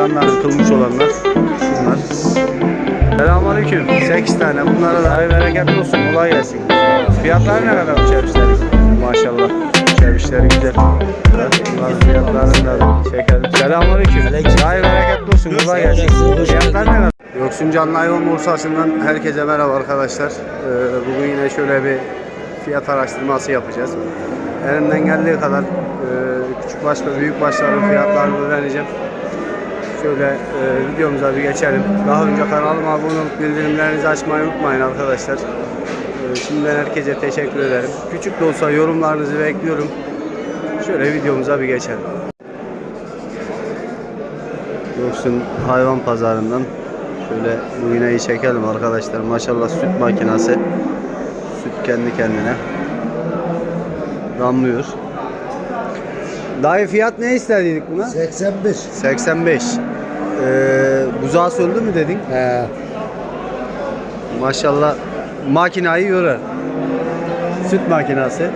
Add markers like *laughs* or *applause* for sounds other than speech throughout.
canları kılmış olanlar. Şunlar. Selamünaleyküm. 8 tane. Bunlara da ay bereketli olsun. Kolay gelsin. Fiyatları ne kadar çevişlerin? Maşallah. Çevişleri güzel. Bunların fiyatlarını da çekelim. Selamünaleyküm. Ay bereketli olsun. Kolay gelsin. Fiyatlar ne kadar? Yoksun Canlı Hayvan Borsası'ndan herkese merhaba arkadaşlar. Ee, bugün yine şöyle bir fiyat araştırması yapacağız. Elimden geldiği kadar e, küçük baş ve büyük başların fiyatlarını öğreneceğim. Şöyle e, videomuza bir geçelim. Daha önce kanalıma abone olup bildirimlerinizi açmayı unutmayın arkadaşlar. E, şimdiden herkese teşekkür ederim. Küçük de olsa yorumlarınızı bekliyorum. Şöyle videomuza bir geçelim. Yoksun hayvan pazarından şöyle bu iğneyi çekelim arkadaşlar. Maşallah süt makinası. Süt kendi kendine damlıyor. Dayı fiyat ne istediydik buna? 85. 85. Ee, buzağı öldü mü dedin? He. Maşallah makinayı yorar. Süt makinası.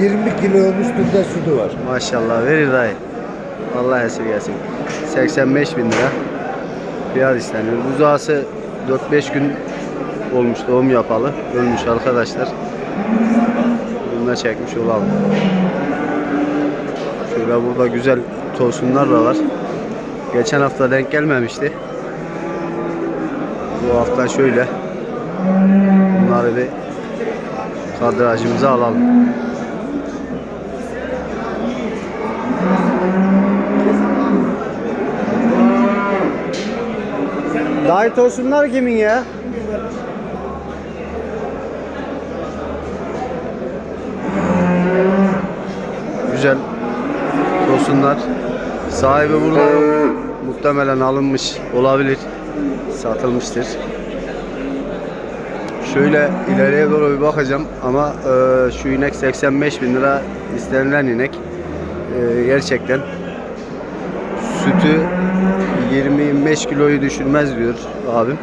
20 kilonun üstünde sütü var. Maşallah verir dayı. Allah esirgesin. 85 bin lira. Fiyat isteniyor. Buzağısı 4-5 gün olmuş doğum yapalı. Ölmüş arkadaşlar. Bunu da çekmiş olalım. Şöyle burada güzel tosunlar da var. Geçen hafta denk gelmemişti. Bu hafta şöyle. Bunları bir kadrajımıza alalım. Dayı tosunlar kimin ya? Güzel tosunlar. Sahibi burada. Muhtemelen alınmış olabilir. Satılmıştır. Şöyle ileriye doğru bir bakacağım ama e, şu inek 85 bin lira istenilen inek. E, gerçekten sütü 20-25 kiloyu düşürmez diyor abim.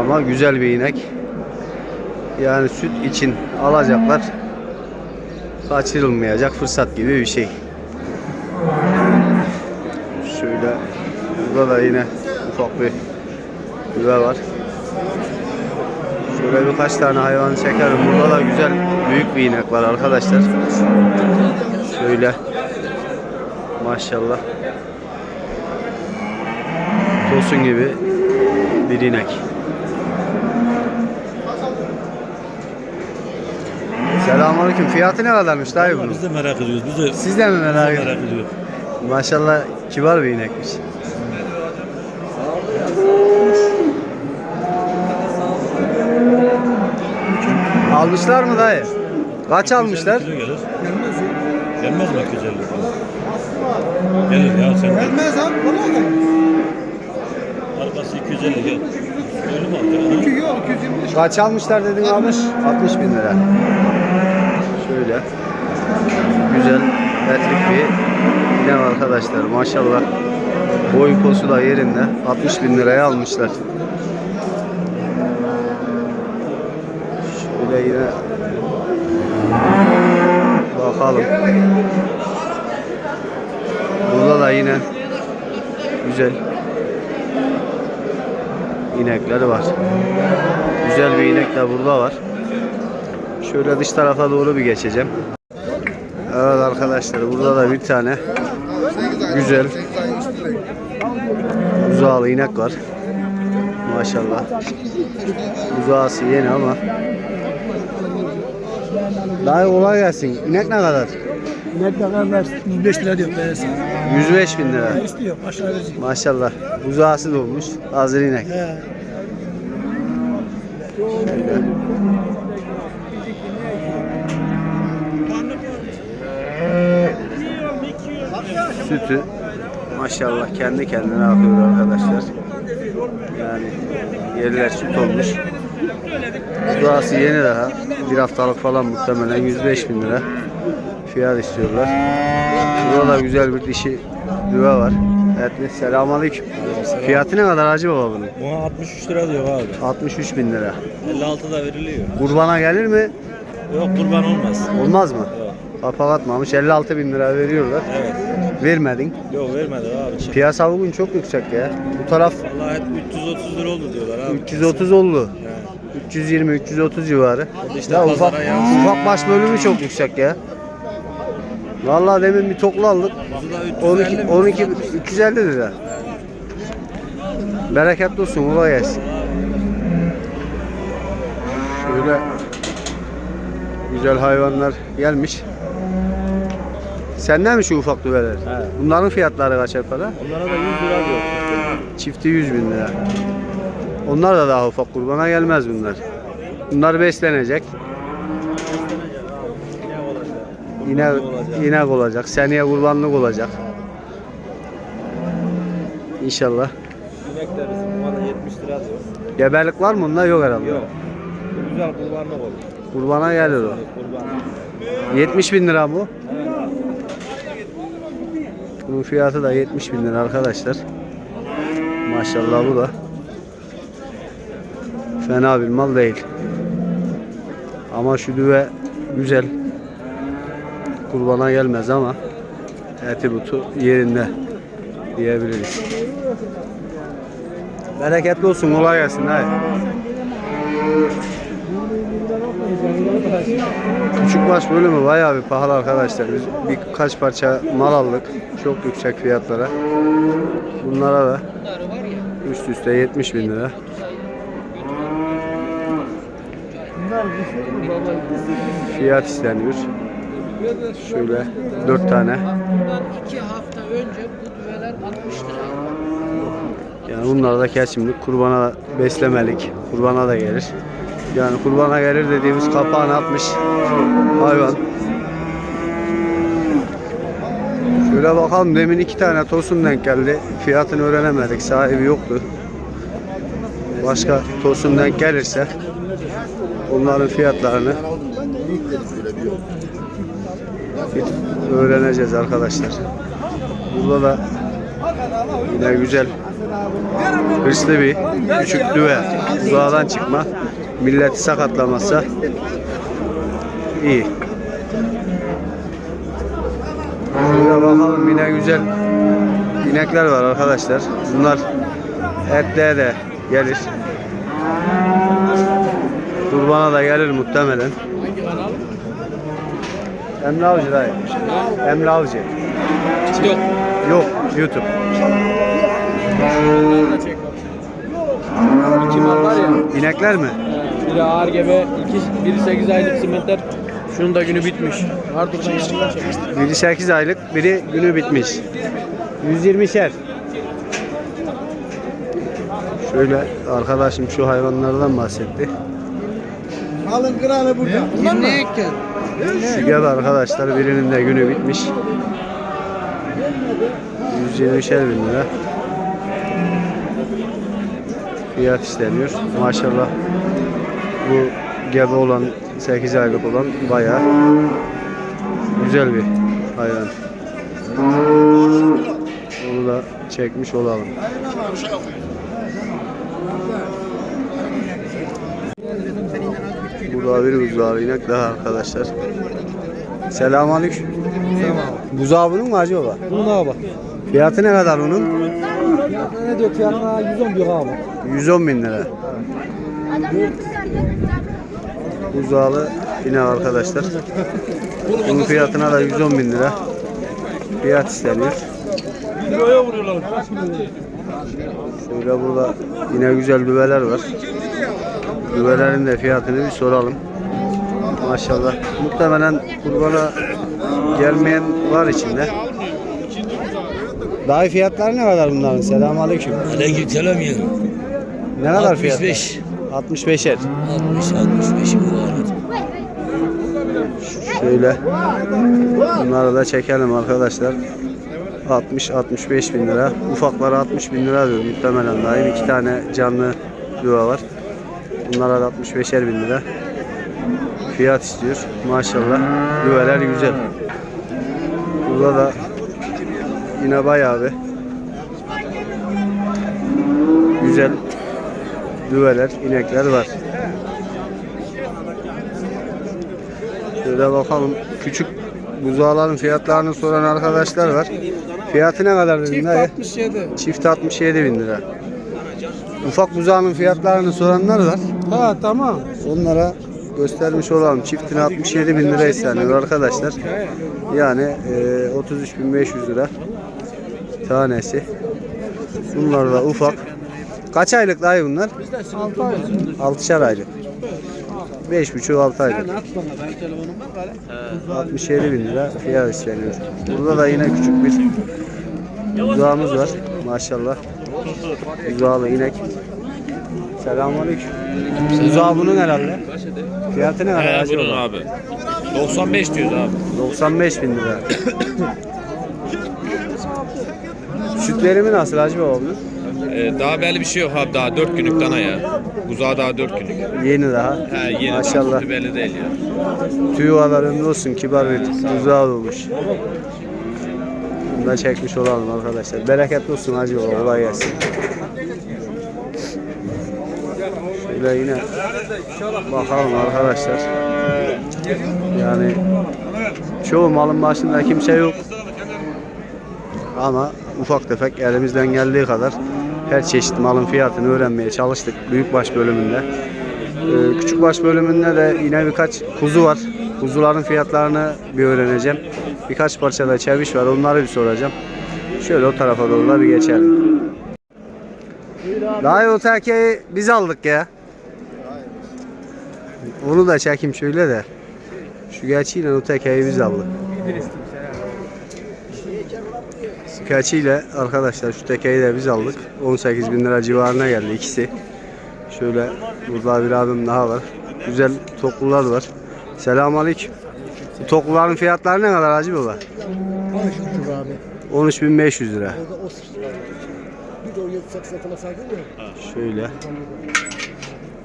Ama güzel bir inek. Yani süt için alacaklar. Kaçırılmayacak fırsat gibi bir şey. Şöyle burada da yine ufak bir güve var. Şöyle birkaç tane hayvan çekerim. Burada da güzel büyük bir inek var arkadaşlar. Şöyle maşallah. Tosun gibi bir inek. Selamünaleyküm. Fiyatı ne kadarmış dayı bunun? Biz de merak ediyoruz. Biz de, Siz de mi merak merak ediyoruz. Maşallah kibar bir inekmiş. Almışlar mı dayı? Kaç almışlar? 250 kilo gelir. Gelmez mi 250 kilo? Gelir ya sen. Gelmez abi bana gel. Arkası 250 gel. Öyle mi aldı? 2 yok 225. Kaç almışlar dedin abi? 60. 60 bin lira. Şöyle. Güzel. Etlik bir inek arkadaşlar. Maşallah. Boy posu da yerinde. 60 bin liraya almışlar. Şöyle yine bakalım. Burada da yine güzel inekler var. Güzel bir inek de burada var. Şöyle dış tarafa doğru bir geçeceğim. Evet arkadaşlar burada da bir tane güzel uzağlı inek var. Maşallah. Uzağısı yeni ama. Daha kolay gelsin. İnek ne kadar? Ne kadar 105 lira diyor beğensin. 105 bin lira. İstiyor aşağı verecek. Maşallah. Uzağısı dolmuş. Hazır inek. He. Sütü maşallah kendi kendine akıyor arkadaşlar. Yani yerler süt olmuş. Duası yeni daha. Bir haftalık falan muhtemelen 105 bin lira fiyat istiyorlar. Burada da güzel bir dişi düve var. Evet, selamünaleyküm. Fiyatı ne kadar Hacı Baba bunun? Buna 63 lira diyor abi. 63 bin lira. 56 da veriliyor. Kurbana gelir mi? Yok kurban olmaz. Olmaz mı? Yok. Kapak atmamış. 56 bin lira veriyorlar. Evet. Vermedin. Yok vermedi abi. Piyasa bugün çok yüksek ya. Bu taraf Vallahi hep 330 lira oldu diyorlar abi. 330 oldu. Yani. 320 330 civarı. İşte ya ufak, yansıyor. ufak baş bölümü çok yüksek ya. Vallahi demin bir toklu aldık. Kuzu da 350 12 mi? 12 350 lira. Bereketli olsun, kolay gelsin. Şöyle güzel hayvanlar gelmiş. Senden mi şu ufak düveler? Bunların fiyatları kaçar para? Onlara da 100 lira diyor. Çifti 100 bin lira. Onlar da daha ufak kurbana gelmez bunlar. Bunlar beslenecek. Yine inek olacak. Seneye kurbanlık olacak. İnşallah. İnek de bizim bana 70 lira diyor. Geberlik var mı? Bunda yok herhalde. Yok. Güzel kurbanlık olur. Kurbana gelir o. Kurban. 70 bin lira bu. Bunun fiyatı da 70 bin lira arkadaşlar. Maşallah bu da. Fena bir mal değil. Ama şu düve güzel. Kurbana gelmez ama eti butu yerinde diyebiliriz. Bereketli olsun kolay gelsin. Hadi. Küçük baş bölümü bayağı bir pahalı arkadaşlar. Biz birkaç parça mal aldık. Çok yüksek fiyatlara. Bunlara da üst üste 70 bin lira. Fiyat isteniyor. Şöyle 4 tane. Bundan iki hafta önce bu düveler 60 liraydı. Yani bunlar da kesimlik. Kurbana beslemelik. Kurbana da gelir. Yani kurbana gelir dediğimiz kapağını atmış hayvan. Şöyle bakalım demin iki tane tosun denk geldi. Fiyatını öğrenemedik. Sahibi yoktu. Başka tosun denk gelirse onların fiyatlarını öğreneceğiz arkadaşlar. Burada da yine güzel hırslı bir küçük düve uzağdan çıkma milleti sakatlamazsa iyi. Şöyle bakalım yine güzel inekler var arkadaşlar. Bunlar etliğe de gelir. Kurbana da gelir muhtemelen. Emre Avcı dayı. Emre Avcı. Yok. Yok YouTube. İki mal var ya. İnekler mi? Biri ağır gebe, iki, biri 8 aylık simentler. Şunun da günü bitmiş. Ardından yanından çek. Biri 8 aylık, biri günü bitmiş. 120'şer. Şöyle arkadaşım şu hayvanlardan bahsetti. Alın kralı burada. Bunlar mı? Şu gebe arkadaşlar birinin de günü bitmiş. 120'şer bin lira. Fiyat isteniyor. Maşallah bu gebe olan 8 aylık olan bayağı güzel bir hayvan. Onu da çekmiş olalım. Burada bir buzağı inek daha arkadaşlar. Selamünaleyküm. Buzağı bunun mu acı baba? Bunun abi. Fiyatı ne kadar onun? Ne diyor fiyatına 110 diyor abi. 110 bin lira. Buzağlı inek arkadaşlar. Bunun fiyatına da 110 bin lira. Fiyat isteniyor. Şöyle burada yine güzel düveler var. Düvelerin de fiyatını bir soralım. Maşallah. Muhtemelen kurbana gelmeyen var içinde. Daha fiyatlar ne kadar bunların? Selamünaleyküm. Aleyküm selam ya. Ne kadar fiyat? 65. 65'er. 60 65 bu. Şöyle bunları da çekelim arkadaşlar. 60-65 bin lira. Ufaklara 60 bin lira diyor muhtemelen dahil. iki tane canlı yuva var. Bunlara da 65'er bin lira. Fiyat istiyor. Maşallah. Düveler güzel. Burada da yine bayağı bir güzel düveler, inekler var. Şöyle bakalım. Küçük buzağların fiyatlarını soran arkadaşlar var. Fiyatı ne kadar dedin dayı? 67. Çift 67 bin lira. Ufak buzağının fiyatlarını soranlar var. Ha tamam. Onlara göstermiş olalım. Çiftine 67 bin lira isteniyor arkadaşlar. Yani e, 33.500 lira tanesi. Bunlar da ufak. Kaç aylık dayı bunlar? 6 ay. 6'şar aylık. 5,5-6 aylık. 67 bin lira fiyat isteniyor. Burada da yine küçük bir buzağımız var. Maşallah. Buzağlı inek. Selamünaleyküm. Buzağı bunun herhalde. Fiyatı ne kadar acaba? bunun abi. 95 diyoruz abi. 95 bin lira. Süt verimi nasıl Hacı Baba bunun? Ee, daha belli bir şey yok abi daha 4 günlük dana ya. Buzağı daha 4 günlük. Yeni daha. He yeni Maşallah. daha belli değil ya. Tüyü kadar ömrü olsun kibar bir buzağı olmuş. Bunu da çekmiş olalım arkadaşlar. Bereketli olsun Hacı Baba. Kolay gelsin. Şöyle yine bakalım arkadaşlar. Yani çoğu malın başında kimse yok. Ama ufak tefek elimizden geldiği kadar her çeşit malın fiyatını öğrenmeye çalıştık büyükbaş bölümünde. Ee, küçükbaş bölümünde de yine birkaç kuzu var. Kuzuların fiyatlarını bir öğreneceğim. Birkaç parçada çeviş var onları bir soracağım. Şöyle o tarafa doğru da bir geçelim. Daha tekeyi biz aldık ya. Onu da çekeyim şöyle de. Şu geçiyle o tekeyi biz aldık. Keçiyle arkadaşlar şu tekeyi de biz aldık. 18 bin lira civarına geldi ikisi. Şöyle burada bir abim daha var. Güzel toklular var. Selamünaleyküm. Bu tokluların fiyatları ne kadar Hacı Baba? 13.500 lira. Şöyle.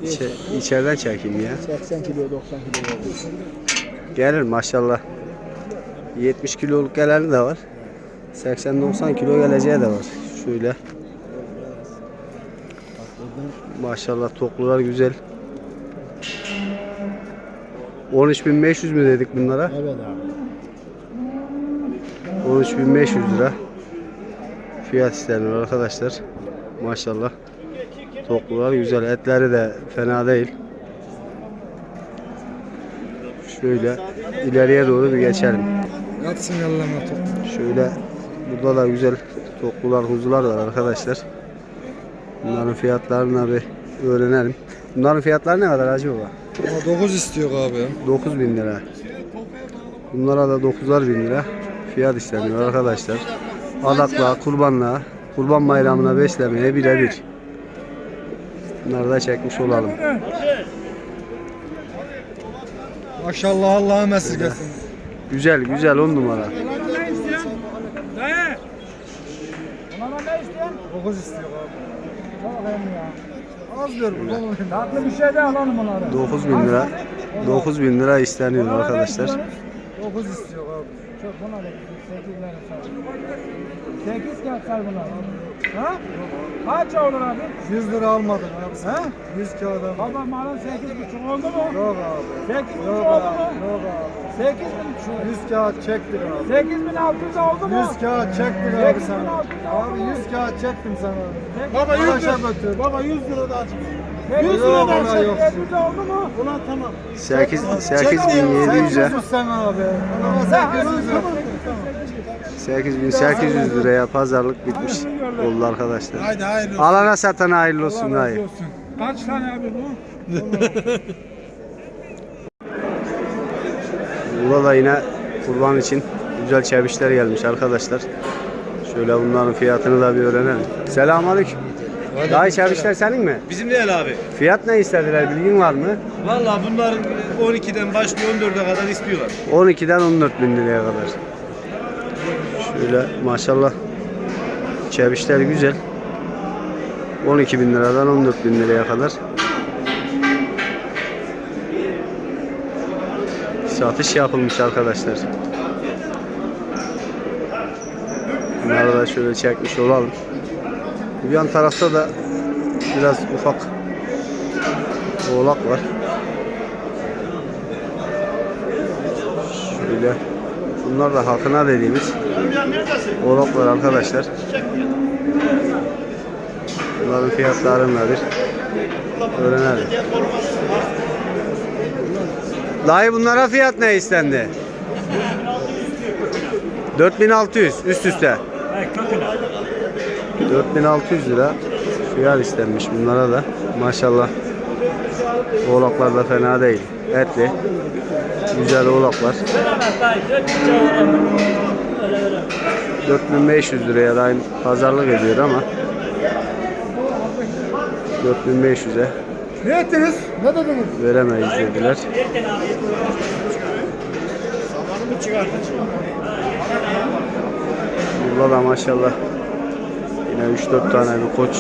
İçe, içeriden çekeyim ya. 80 kilo 90 kilo. Gelir maşallah. 70 kiloluk geleni de var. 80-90 kilo geleceği de var. Şöyle. Maşallah toklular güzel. 13.500 mü dedik bunlara? Evet abi. 13.500 lira. Fiyat isteniyor arkadaşlar. Maşallah. Toklular güzel. Etleri de fena değil. Şöyle ileriye doğru bir geçelim. Yatsın yallama top. Şöyle burada da güzel toklular, kuzular var arkadaşlar. Bunların fiyatlarını bir öğrenelim. Bunların fiyatları ne kadar? Ama 9 istiyor abi ya. 9 bin lira. Bunlara da 9'ar bin lira fiyat isteniyor arkadaşlar. Adakla, kurbanla, kurban bayramına beslemeye birebir. Bunları da çekmiş olalım. Maşallah Allah'ım esirgesin. Güzel güzel 10 numara. 9 istiyor abi. Az diyor bu. Tatlı bir şey de alalım onları. 9 bin lira. 9 bin lira isteniyor arkadaşlar. 9 istiyor abi. Çok buna da 8 lira sar. 8 kağıt sar bunlar. Ha? Kaç olur abi? 100 lira almadın abi. Ha? 100 kağıt almadın. Baba malın 8 buçuk oldu mu? Yok abi. 8 buçuk oldu mu? Yok abi. 8 bin 100 kağıt çektik abi. 8 bin 600 oldu mu? 100 kağıt çektik abi sana. Abi 100 kağıt çektim sana. Baba 100 lira. Baba 100 lira daha çek. 100 lira daha çek. 700 oldu mu? Ulan tamam. 8 8700'e 800 sen abi. Ama 800 lira. 8800 liraya pazarlık bitmiş oldu arkadaşlar. Haydi hayırlı Alana satana hayırlı olsun dayı. Kaç tane abi bu? *laughs* Burada da yine kurban için güzel çevişler gelmiş arkadaşlar. Şöyle bunların fiyatını da bir öğrenelim. Selamünaleyküm. Dayı çevişler senin mi? Bizim değil abi. Fiyat ne istediler bilgin var mı? Vallahi bunların 12'den başlıyor 14'e kadar istiyorlar. 12'den 14 bin liraya kadar. Şöyle maşallah çevişler güzel. 12 bin liradan 14 bin liraya kadar. Satış yapılmış arkadaşlar. Bunları da şöyle çekmiş olalım. Bu yan tarafta da biraz ufak oğlak var. Şöyle Bunlar da hakına dediğimiz oğlaklar arkadaşlar. Bunların fiyatlarını da bir öğrenelim. Dayı bunlara fiyat ne istendi? 4600 üst üste. 4600 lira fiyat istenmiş bunlara da. Maşallah. Oğlaklar da fena değil. Etli. Güzel oğlaklar. 4500 liraya da aynı pazarlık ediyor ama 4500'e Ne ettiniz? Ne dediniz? veremeyiz dediler. Burada da maşallah yine 3-4 tane bir koç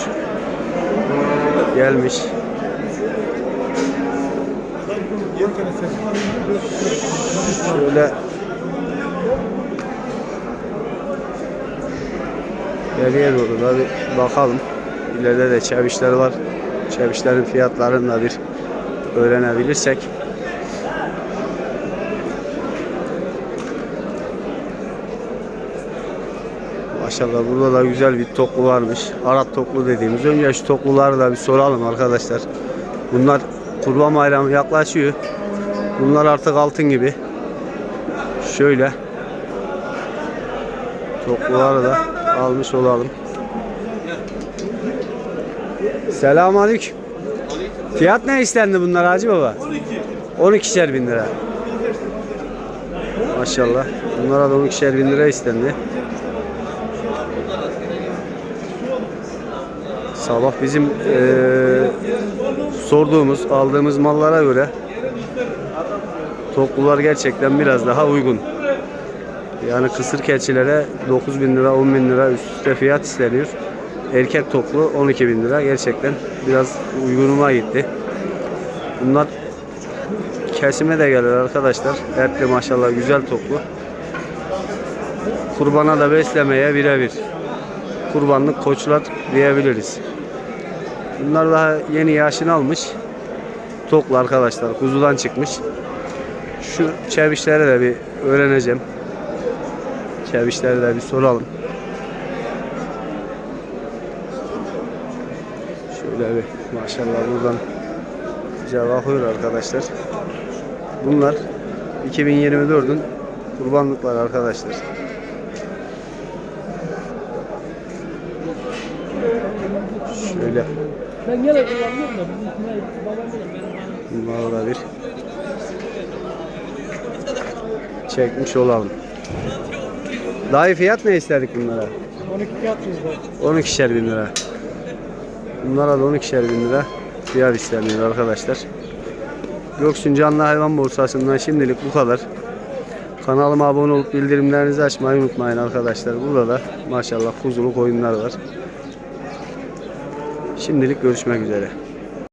gelmiş. Şöyle geriye doğru da bir bakalım. İleride de çevişler var. Çevişlerin fiyatlarını da bir öğrenebilirsek. Maşallah burada da güzel bir toklu varmış. Arap toklu dediğimiz. Önce şu tokluları da bir soralım arkadaşlar. Bunlar kurban bayramı yaklaşıyor. Bunlar artık altın gibi. Şöyle. Tokluları da almış olalım. Selamünaleyküm. Fiyat ne istendi bunlar Hacı Baba? 12. 12'şer bin lira. Maşallah. Bunlara da 12'şer bin lira istendi. Sabah bizim eee, sorduğumuz, aldığımız mallara göre toplular gerçekten biraz daha uygun. Yani kısır keçilere 9 bin lira, 10 bin lira üst üste fiyat isteniyor. Erkek toplu 12 bin lira. Gerçekten biraz uygunuma gitti. Bunlar kesime de gelir arkadaşlar. Etli maşallah güzel toplu. Kurbana da beslemeye birebir. Kurbanlık koçlar diyebiliriz. Bunlar daha yeni yaşını almış. Toklu arkadaşlar. Kuzudan çıkmış. Şu çevişlere de bir öğreneceğim. Çevişlere de bir soralım. Şöyle bir maşallah buradan bakıyor arkadaşlar. Bunlar 2024'ün kurbanlıkları arkadaşlar. Şöyle Ben gene kullanmıyorum da bunları da bir çekmiş olalım. Dayı fiyat ne isterdik bunlara? 12 fiyat yüzde. 12'şer bin lira. Bunlara da 12'şer bin lira fiyat isteniyor arkadaşlar. Göksun Canlı Hayvan Borsası'ndan şimdilik bu kadar. Kanalıma abone olup bildirimlerinizi açmayı unutmayın arkadaşlar. Burada da maşallah kuzuluk oyunlar var. Şimdilik görüşmek üzere.